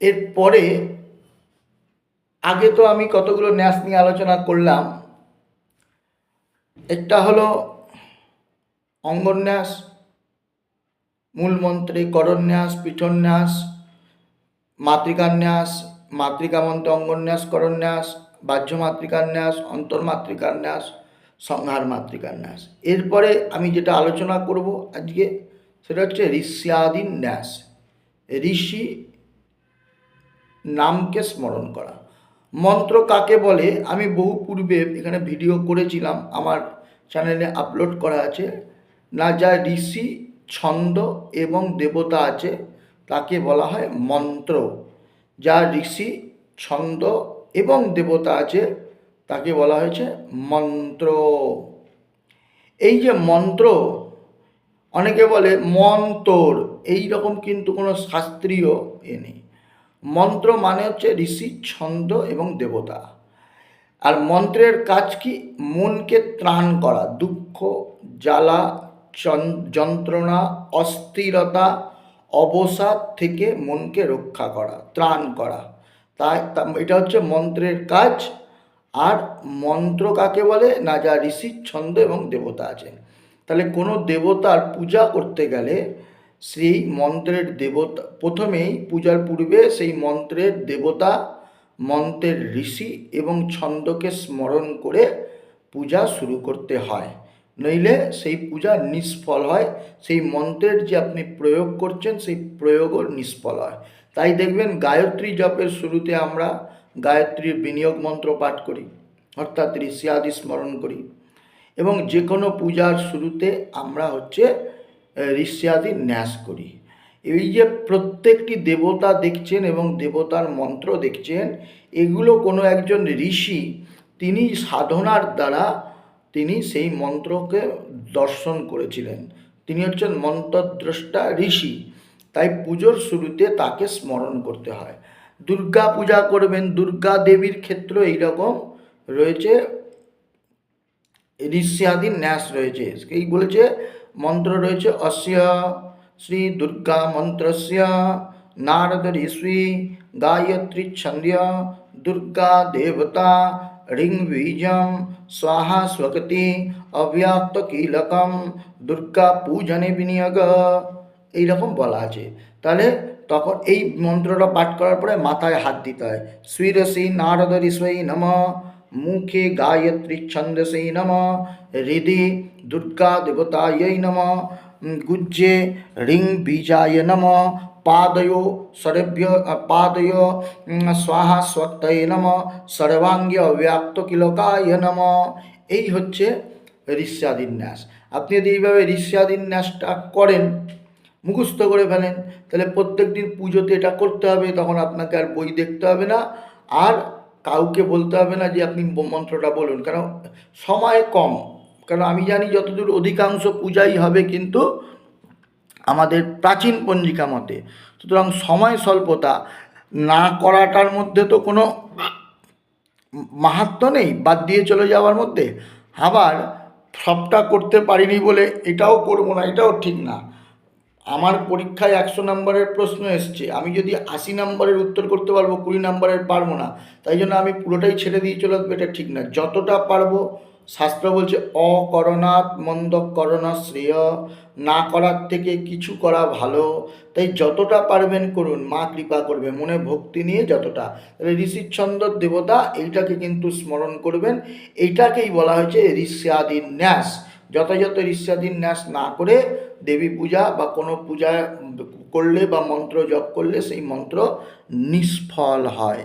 এরপরে আগে তো আমি কতগুলো ন্যাস নিয়ে আলোচনা করলাম। একটা হলো অঙ্গন্যাস মূলমন্ত্রে করন্যাস পিঠন্যাস মাতৃকান্যাস মাতৃকামন্ত্রে অঙ্গন্যাস করন্যাস বাহ্য মাতৃকান্যাস অন্তর্মাতৃকান্যাস সংহার মাতৃকান্যাস এরপরে আমি যেটা আলোচনা করব আজকে সেটা হচ্ছে ঋষ্যাদীন ন্যাস। ঋষি নামকে স্মরণ করা। মন্ত্র কাকে বলে? আমি বহু পূর্বে এখানে ভিডিও করেছিলাম, আমার চ্যানেলে আপলোড করা আছে। না যা ঋষি, ছন্দ এবং দেবতা আছে, তাকে বলা হয় মন্ত্র। যা ঋষি, ছন্দ এবং দেবতা আছে, তাকে বলা হয়েছে মন্ত্র। এই যে মন্ত্র, অনেকে বলে মন্তর এই রকম কিন্তু কোনো শাস্ত্রীয় এ নেই। মন্ত্র মানে হচ্ছে ঋষি, ছন্দ এবং দেবতা। আর মন্ত্রের কাজ কি? মনকে ত্রাণ করা, দুঃখ, জ্বালা যন্ত্রণা, অস্থিরতা, অবসাদ থেকে মনকে রক্ষা করা, ত্রাণ করা। তাই এটা হচ্ছে মন্ত্রের কাজ। আর মন্ত্র কাকে বলে? না, যা ঋষি, ছন্দ এবং দেবতা আছে। তাহলে কোনো দেবতার পূজা করতে গেলে সেই মন্ত্রের দেবতা, প্রথমেই পূজার পূর্বে সেই মন্ত্রের দেবতা, মন্ত্রের ঋষি এবং ছন্দকে স্মরণ করে পূজা শুরু করতে হয়। নইলে সেই পূজা নিষ্ফল হয়, সেই মন্ত্রের যে আপনি প্রয়োগ করছেন সেই প্রয়োগও নিষ্ফল হয়। তাই দেখবেন গায়ত্রী জপের শুরুতে আমরা গায়ত্রীর বিনিয়োগ মন্ত্র পাঠ করি, অর্থাৎ ঋষিয়াদি স্মরণ করি এবং যে কোনো পূজার শুরুতে আমরা হচ্ছে ঋষিয়াদি ন্যাস করি। এই যে প্রত্যেকটি দেবতা দেখছেন এবং দেবতার মন্ত্র দেখছেন, এগুলো কোনো একজন ঋষি, তিনি সাধনার দ্বারা তিনি সেই মন্ত্রকে দর্শন করেছিলেন। তিনি হচ্ছেন মন্ত্রদ্রষ্টা ঋষি, তাই পুজোর শুরুতে তাকে স্মরণ করতে হয়। দুর্গা পূজা করবেন, দুর্গা দেবীর ক্ষেত্র এইরকম রয়েছে, ঋষ্যাদি ন্যাস রয়েছে। এই বলেছে মন্ত্র রয়েছে অস্য। শ্রী দুর্গা মন্ত্রস্য। নারদ ঋষি গায়ত্রী ছন্দ্য দুর্গা দেবতা রিং বীজম স্বাহা স্বকতি অব্যক্ত কীলকম দুর্গা পূজনে বিনিয়োগ। এইরকম বলা আছে। তাহলে তখন এই মন্ত্রটা পাঠ করার পরে মাথায় হাত দিতে হয়। শ্রীরসি নারদ ঋষই নম। মুখে গায়ত্রী ছন্দসই নম হৃদি দুর্গা দেবতাयै নম গুজ্জে রিং বীজায় নম পাদयो সরেভ্য পাদয় স্বাহা স্বক্তয়ে নম সর্বাঙ্গে অব্যাক্ত কিলকায় নম এই হচ্ছে ঋষ্যাদিন্যাস। আপনি যদি এইভাবে ঋষ্যাদিন্যাসটা করেন, মুখস্থ করে ফেলেন, তাহলে প্রত্যেক দিন পুজোতে এটা করতে হবে, তখন আপনাকে আর বই দেখতে হবে না। আর কাউকে বলতে হবে না যে আপনি মন্ত্রটা বলুন। কারণ সময় কম। কারণ আমি জানি যতদূর অধিকাংশ পূজাই হবে কিন্তু আমাদের প্রাচীন পঞ্জিকা মতে। সুতরাং সময় স্বল্পতা না করাটার মধ্যে তো কোনো মাহাত্ম নেই। বাদ দিয়ে চলে যাওয়ার মধ্যে। আবার সবটা করতে পারিনি বলে এটাও করব না, এটাও ঠিক না। আমার পরীক্ষায় একশো নম্বরের প্রশ্ন এসছে। আমি যদি আশি নম্বরের উত্তর করতে পারব, কুড়ি নম্বরের পারব না। তাই জন্য আমি পুরোটাই ছেড়ে দিয়ে চলে আসব, এটা ঠিক না যতটা পারব, শাস্ত্র বলছে, অকরণাৎ মন্দ করণা শ্রেয়, না করার থেকে কিছু করা ভালো। তাই যতটা পারবেন করুন, মা কৃপা করবে, মনে ভক্তি নিয়ে যতটা। তাহলে ঋষিচ্ছন্দ দেবতা এইটাকে কিন্তু স্মরণ করবেন। এইটাকেই বলা হয়েছে ঋষ্যাদিন ন্যাস যথাযথ ঋষ্যাদিন ন্যাস না করে দেবী পূজা বা কোনো পূজা করলে বা মন্ত্র জপ করলে সেই মন্ত্র নিষ্ফল হয়।